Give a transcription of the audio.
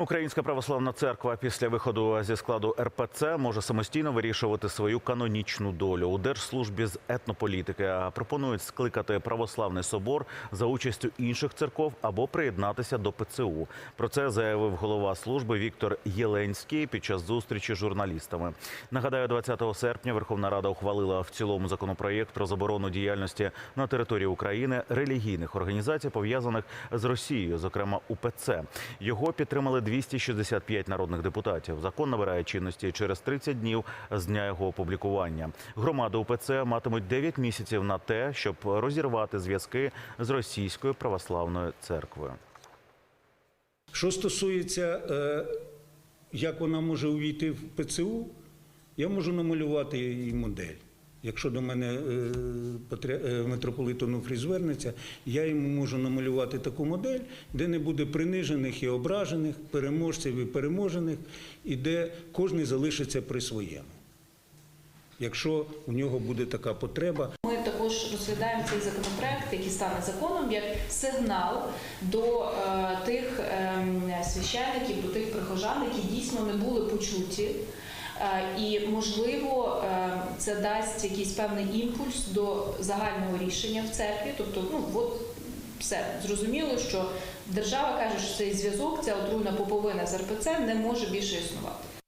Українська православна церква після виходу зі складу РПЦ може самостійно вирішувати свою канонічну долю у держслужбі з етнополітики. Пропонують скликати православний собор за участю інших церков або приєднатися до ПЦУ. Про це заявив голова служби Віктор Єленський під час зустрічі з журналістами. Нагадаю, 20 серпня Верховна Рада ухвалила в цілому законопроєкт про заборону діяльності на території України релігійних організацій, пов'язаних з Росією, зокрема УПЦ. Його підтримали 265 народних депутатів. Закон набирає чинності через 30 днів з дня його опублікування. Громади УПЦ матимуть 9 місяців на те, щоб розірвати зв'язки з російською православною церквою. Що стосується, е, як вона може увійти в ПЦУ, я можу намалювати її модель. Якщо до мене е, е, митрополит Онуфрій звернеться, я йому можу намалювати таку модель, де не буде принижених і ображених, переможців і переможених, і де кожен залишиться при своєму. Якщо у нього буде така потреба, Ми також розглядаємо цей законопроект, який стане законом, як сигнал до е, тих ем, священників, до тих прихожан, які дійсно не були почуті. Е, І можливо е, це дасть якийсь певний імпульс до загального рішення в церкві. Тобто, ну от все зрозуміло, що держава каже, що цей зв'язок, ця отруйна поповина з РПЦ не може більше існувати.